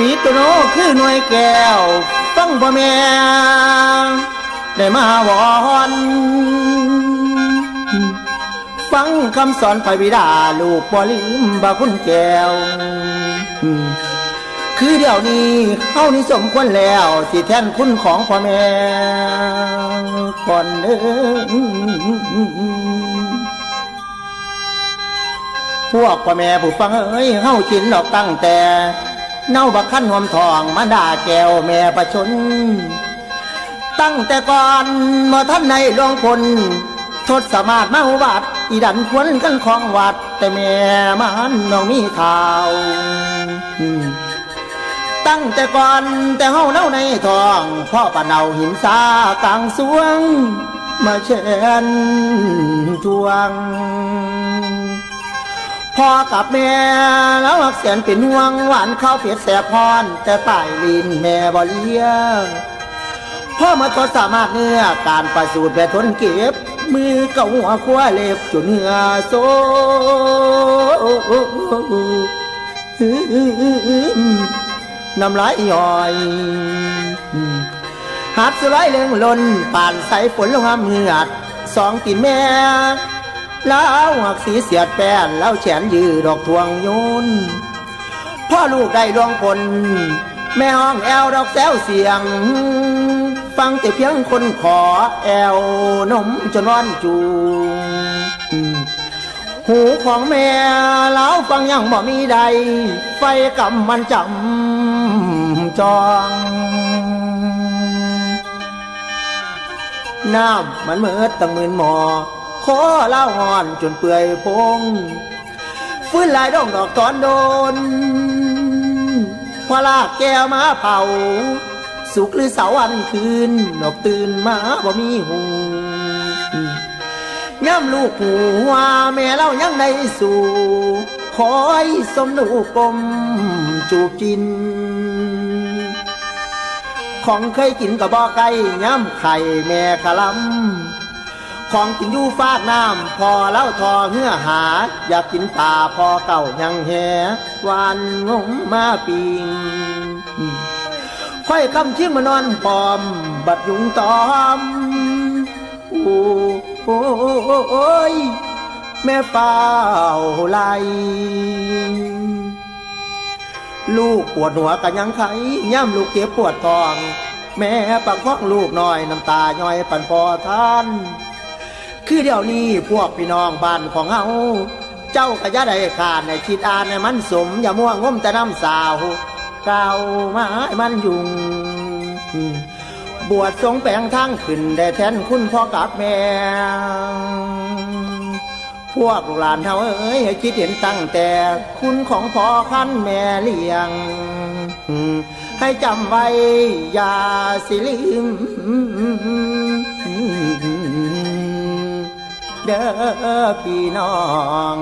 ปีตโนคือหน่วยแก้วฟังพ่อแม่ได้มาวอนฟังคำสอนฝ่ายบิดาลูกบ่ลืมบาคุณแก้ว คือเดี๋ยวนี้เฮานี่สมควรแล้วสิแทนคุณของพ่อแม่ก่อนเด้อพวกพ่อแม่ผู้ฟังเอ้ยเฮาจินดอกตั้งแต่ เน่าบักขั้นหวมทองมาด่าแก้วแม่ประชน ตั้งแต่ก่อนมาท่านในหลวงพลทศสมาธิมาอุบัติอีดันควรกันของวัด แต่แม่มันน้องมีข่าว ตั้งแต่ก่อนแต่เฮาเน่าในทอง พ่อปะเนาหินสากลางสวง มาเช่นทวง พ่อกับแม่แล้วอักเสียนเป็นห่วงหวานข้าวเผ็ดแสบพรแต่ตายลินแม่บ่เลี้ยงพ่อมาทดสามารถเนื้อการประสูติแบบทนเก็บ มือเก่าหัวขั้วเล็บจนเหงื่อโซน้ำลายย่อยหัดสไลด์เลื่องลนป่านใสฝนลงหำเหือดสองตีนแม่ แล้วหักสีเสียดแป้นแล้วแฉนยือดอกทวงโยนพ่อลูกได้ดวงผลแม่ห้องแอวดอกแซวเสียง ฟังแต่เพียงคนขอแอวนมจนร้อนจูงหูของแม่แล้วฟังยังบ่มีใด ไฟกำมันจำจองน้ำมันเมืดตั้งหมื่นหมอ ขอเล่าหอนจนเปื่อยพงฟื้นหลายดองดอกตอนโดนพอลากแก้วมาเป่า สุกหรือเสาวันคืนดอกตื่นมาบ่มีหูย่ำลูกหัวแม่เล่ายังได้สู่คอยสมนูกลมจูบกิน ของเคยกินกับบ่อไก่ย่ำไข่แม่ขลำ ของกินยู่ฟากน้ำพอเล่าทอเหือหา อยากกินปลาพอเก่ายังแหวานงมมาปิงค่อยคำเชี่มานอนปลอม บัดยุงตอม โอ้โอ้โอ้ยแม่เฝ้าไลลูกปวดหัวกันยังไขย่ำลูกเจ็บปวดท้อง แม่ปักพ้องลูกน้อยน้ำตาย้อยปันพอท่าน คือเดี๋ยวนี้พวกพี่น้องบ้านของเฮาเจ้าก็ย่าได้ขาดในคิดอ่านในมันสม อย่าม่วงงมแต่น้ำสาวเก่ามาให้มันยุงบวชทรงแปลงทางขึ้นได้แทนคุณพ่อกับแม่ พวกลูกหลานเฮาเอ้ยให้คิดเห็นตั้งแต่คุณของพ่อคันแม่เลี้ยง ให้จำไว้อย่าสิลืม เด้อพี่น้อง